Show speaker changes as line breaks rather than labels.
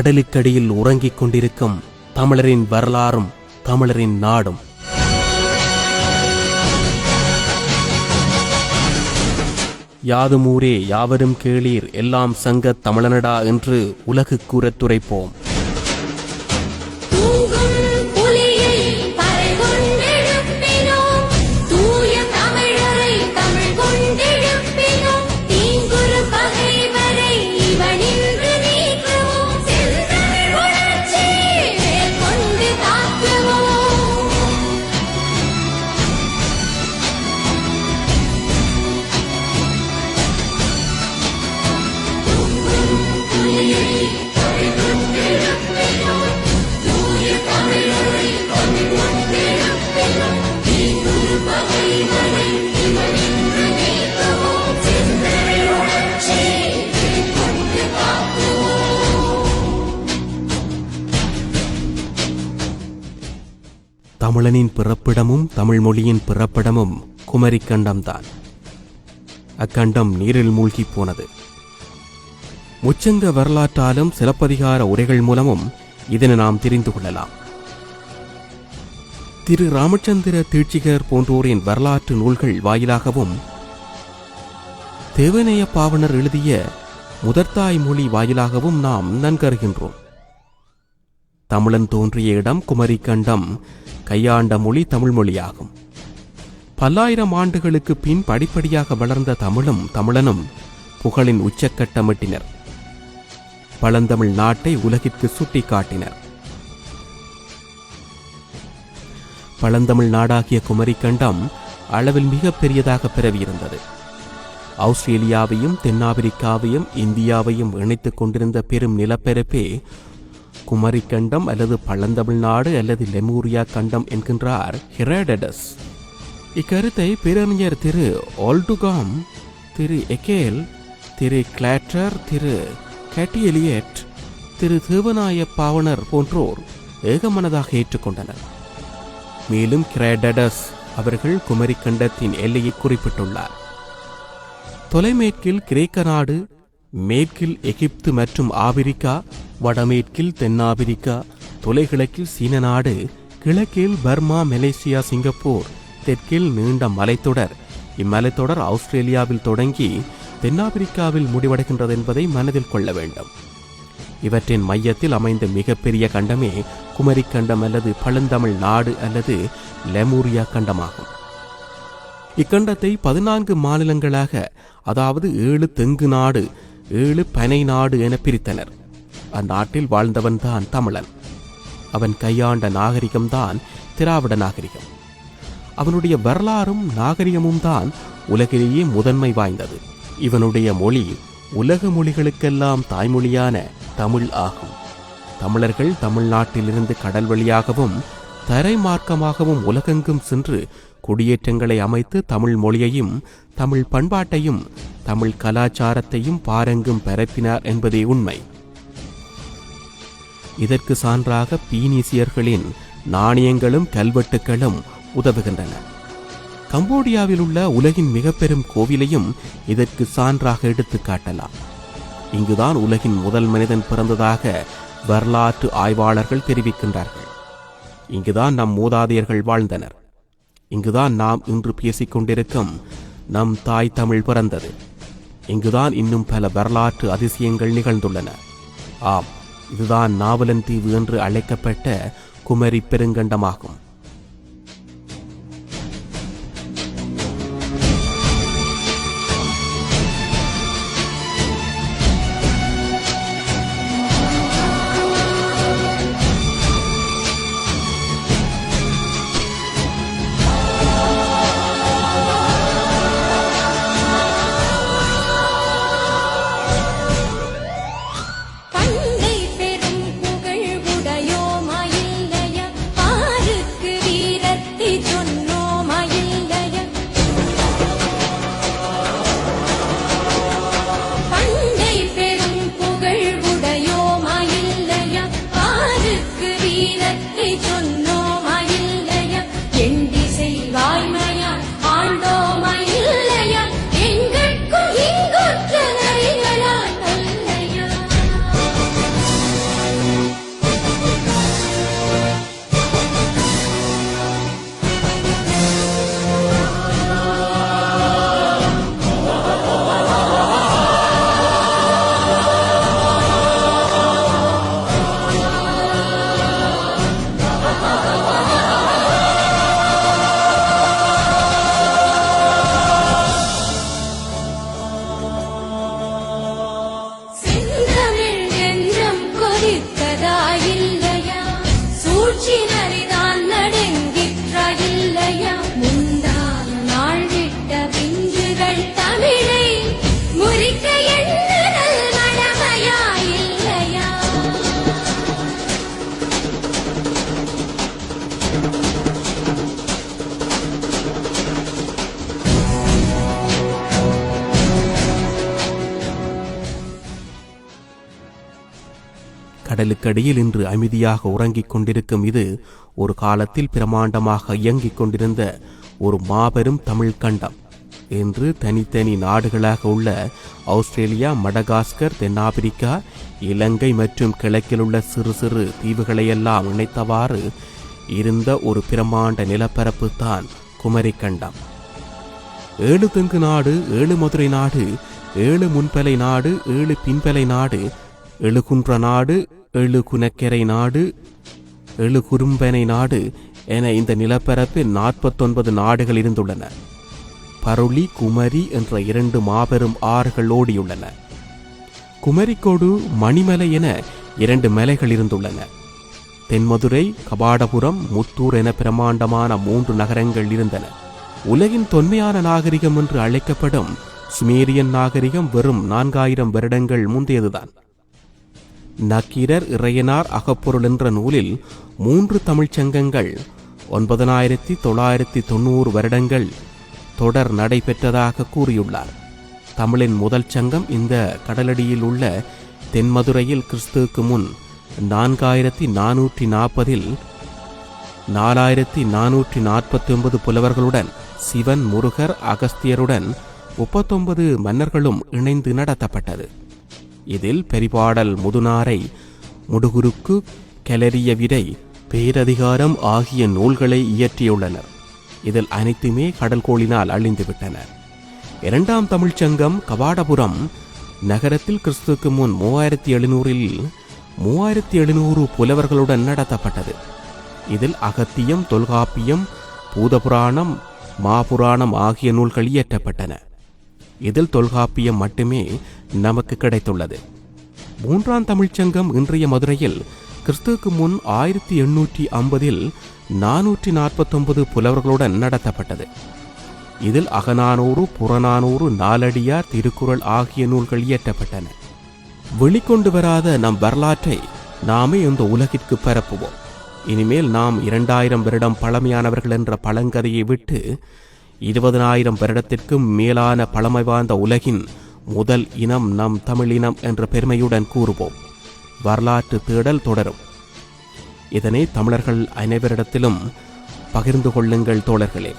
கடலுக்கடியில் உறங்கிக் கொண்டிருக்கும் தமிழரின் வரலாறும் தமிழரின் நாடும். யாதும் ஊரே யாவரும் கேளீர் எல்லாம் சங்க தமிழனடா என்று உலகு கூறத் துரைப்போம். தமிழனின் பிறப்பிடமும் தமிழ் மொழியின் பிறப்பிடமும் குமரி கண்டம்தான் அக்கண்டம் நீரில் மூழ்கிப் போனது. முச்சங்க வரலாற்றாலும் சிலப்பதிகார உரைகள் மூலமும் இதனை நாம் தெரிந்து கொள்ளலாம். திரு ராமச்சந்திர தீட்சிகர் போன்றோரின் வரலாற்று நூல்கள் வாயிலாகவும் தேவநேய பாவனர் எழுதிய முதற்தாய் மொழி வாயிலாகவும் நாம் நன்கருகின்றோம் தமிழன் தோன்றிய இடம் குமரிக்கண்டம். கையாண்ட மொழி தமிழ் மொழியாகும். பல்லாயிரம் ஆண்டுகளுக்கு பின் படிப்படியாக வளர்ந்த தமிழும் தமிழனும் புகழின் உச்சக்கட்டமிட்டினர். பழந்தமிழ் நாட்டை உலகிற்கு சுட்டிக்காட்டினர். பழந்தமிழ் நாடாகிய குமரிக்கண்டம் அளவில் மிக பெரியதாக பிறவியிருந்தது ஆஸ்திரேலியாவையும் தென்னாப்பிரிக்காவையும் இந்தியாவையும் இணைத்துக் கொண்டிருந்த பெரும் நிலப்பரப்பே குமரிக்கண்டம் அல்லது பழந்தமிழ்நாடு அல்லது லெமூரியா கண்டம் என்கின்றார் ஹெராடடஸ். இக்கருத்தை பேரறிஞர் திரு ஆல்டுகாம் திரு எகேல் திரு கிளாட்டர் திரு கேட்டியலியட் திரு தேவநாய பாவனர் போன்றோர் ஏகமனதாக ஏற்றுக்கொண்டனர். மேலும் கிரேடடஸ் அவர்கள் குமரிக்கண்டத்தின் எல்லையை குறிப்பிட்டுள்ளார். தொலைமேற்கில் கிரேக்க நாடு மேற்கில் எகிப்து மற்றும் ஆபிரிக்கா வடமேற்கில் தென்னாபிரிக்கா தொலைகிழக்கில் சீன நாடு கிழக்கில் பர்மா மலேசியா சிங்கப்பூர் தெற்கில் நீண்ட மலைத்தொடர். இம்மலைத்தொடர் ஆஸ்திரேலியாவில் தொடங்கி தென்னாப்பிரிக்காவில் முடிவடைகின்றது என்பதை மனதில் கொள்ள வேண்டும். இவற்றின் மையத்தில் அமைந்த மிகப்பெரிய கண்டமே குமரி கண்டம் அல்லது பழந்தமிழ் நாடு அல்லது லெமூரியா கண்டமாகும். இக்கண்டத்தை பதினான்கு மாநிலங்களாக அதாவது ஏழு தெங்கு நாடு ஏழு பனை நாடு என பிரித்தனர். அந்நாட்டில் வாழ்ந்தவன்தான் தமிழன். அவன் கையாண்ட நாகரிகம்தான் திராவிட நாகரிகம். அவனுடைய வரலாறும் நாகரிகமும் தான் உலகிலேயே முதன்மை வாய்ந்தது. இவனுடைய மொழி உலக மொழிகளுக்கெல்லாம் தாய்மொழியான தமிழ் ஆகும். தமிழர்கள் தமிழ்நாட்டிலிருந்து கடல் வழியாகவும் தரை மார்க்கமாகவும் உலகெங்கும் சென்று குடியேற்றங்களை அமைத்து தமிழ் மொழியையும் தமிழ் பண்பாட்டையும் தமிழ் கலாச்சாரத்தையும் பாரெங்கும் பரப்பினார் என்பதே உண்மை. இதற்கு சான்றாக பீனீசியர்களின் நாணயங்களும் கல்வெட்டுகளும் உதவுகின்றன. கம்போடியாவில் உள்ள உலகின் மிக பெரும் கோவிலையும் இதற்கு சான்றாக எடுத்து காட்டலாம். இங்குதான் உலகின் முதல் மனிதன் பிறந்ததாக வரலாற்று ஆய்வாளர்கள் தெரிவிக்கின்றார்கள். இங்குதான் நம் மூதாதையர்கள் வாழ்ந்தனர். இங்குதான் நாம் இன்று பேசிக் கொண்டிருக்கும் நம் தாய் தமிழ் பிறந்தது. இங்குதான் இன்னும் பல வரலாற்று அதிசயங்கள் நிகழ்ந்துள்ளன. ஆம் இதுதான் நாவலன் தீவு என்று அழைக்கப்பட்ட குமரி பெருங்கண்டமாகும்.
ദീനത്തെ ചൊന്ന
கடலுக்கடியில் இன்று அமைதியாக உறங்கிக் கொண்டிருக்கும் இது ஒரு காலத்தில் பிரமாண்டமாக இயங்கிக் கொண்டிருந்த ஒரு மாபெரும் தமிழ் கண்டம் என்று தனித்தனி நாடுகளாக உள்ள ஆஸ்திரேலியா மடகாஸ்கர் தென்னாப்பிரிக்கா இலங்கை மற்றும் கிழக்கில் உள்ள சிறு சிறு தீவுகளையெல்லாம் இணைத்தவாறு இருந்த ஒரு பிரமாண்ட நிலப்பரப்பு தான் குமரி கண்டம். ஏழு தெங்கு நாடு ஏழு மதுரை நாடு ஏழு முன்பலை நாடு ஏழு பின்பலை நாடு எழுகுன்ற நாடு எழுகுனக்கரை நாடு எழுகுறும்பனை நாடு என இந்த நிலப்பரப்பில் நாற்பத்தொன்பது நாடுகள் இருந்துள்ளன. பருளி குமரி என்ற இரண்டு மாபெரும் ஆறுகள் ஓடியுள்ளன. குமரிக்கோடு மணிமலை என இரண்டு மலைகள் இருந்துள்ளன. தென்மதுரை கபாடபுரம் முத்தூர் என பிரமாண்டமான மூன்று நகரங்கள் இருந்தன. உலகின் தொன்மையான நாகரிகம் என்று அழைக்கப்படும் சுமேரியன் நாகரிகம் வெறும் நான்காயிரம் வருடங்கள் முந்தையதுதான். நக்கீரர் இறையனார் அகப்பொருள் என்ற நூலில் மூன்று தமிழ்ச் சங்கங்கள் ஒன்பதனாயிரத்தி தொள்ளாயிரத்தி தொண்ணூறு வருடங்கள் தொடர் நடைபெற்றதாக கூறியுள்ளார். தமிழின் முதல் சங்கம் இந்த கடலடியில் உள்ள தென்மதுரையில் கிறிஸ்துவுக்கு முன் நான்காயிரத்தி நானூற்றி நாற்பதில் நாலாயிரத்தி நானூற்றி நாற்பத்தி ஒன்பது புலவர்களுடன் சிவன் முருகர் அகஸ்தியருடன் முப்பத்தொன்பது மன்னர்களும் இணைந்து நடத்தப்பட்டது. இதில் பெரிபாடல் முதுநாரை முடுகுருக்கு கெலரிய விடை பேரதிகாரம் ஆகிய நூல்களை இயற்றியுள்ளனர். இதில் அனைத்துமே கடல்கோளினால் அழிந்துவிட்டன. இரண்டாம் தமிழ்ச்சங்கம் கவாடபுரம் கபாடபுரம் நகரத்தில் கிறிஸ்துவுக்கு முன் மூவாயிரத்தி எழுநூறில் மூவாயிரத்தி எழுநூறு புலவர்களுடன் நடத்தப்பட்டது. இதில் அகத்தியம் தொல்காப்பியம் பூதபுராணம் மாபுராணம் ஆகிய நூல்கள் இயற்றப்பட்டன. இதில் தொல்காப்பியம் மட்டுமே நமக்கு கிடைத்துள்ளது. மூன்றாம் தமிழ்ச்சங்கம் இன்றைய மதுரையில் கிறிஸ்துவுக்கு முன் ஆயிரத்தி எண்ணூற்றி ஐம்பதில் நானூற்றி நாற்பத்தொன்பது புலவர்களுடன் நடத்தப்பட்டது. இதில் அகநானூறு புறநானூறு நாலடியார் திருக்குறள் ஆகிய நூல்கள் இயற்றப்பட்டன. வெளிக்கொண்டு வராத நம் வரலாற்றை நாமே இந்த உலகிற்கு பரப்புவோம். இனிமேல் நாம் இரண்டாயிரம் வருடம் பழமையானவர்கள் என்ற பழங்கதையை விட்டு இருபதனாயிரம் வருடத்திற்கும் மேலான பழமை வாய்ந்த உலகின் முதல் இனம் நம் தமிழினம் என்ற பெருமையுடன் கூறுவோம். வரலாற்று தேடல் தொடரும். இதனை தமிழர்கள் அனைவரிடத்திலும் பகிர்ந்து கொள்ளுங்கள் தோழர்களே.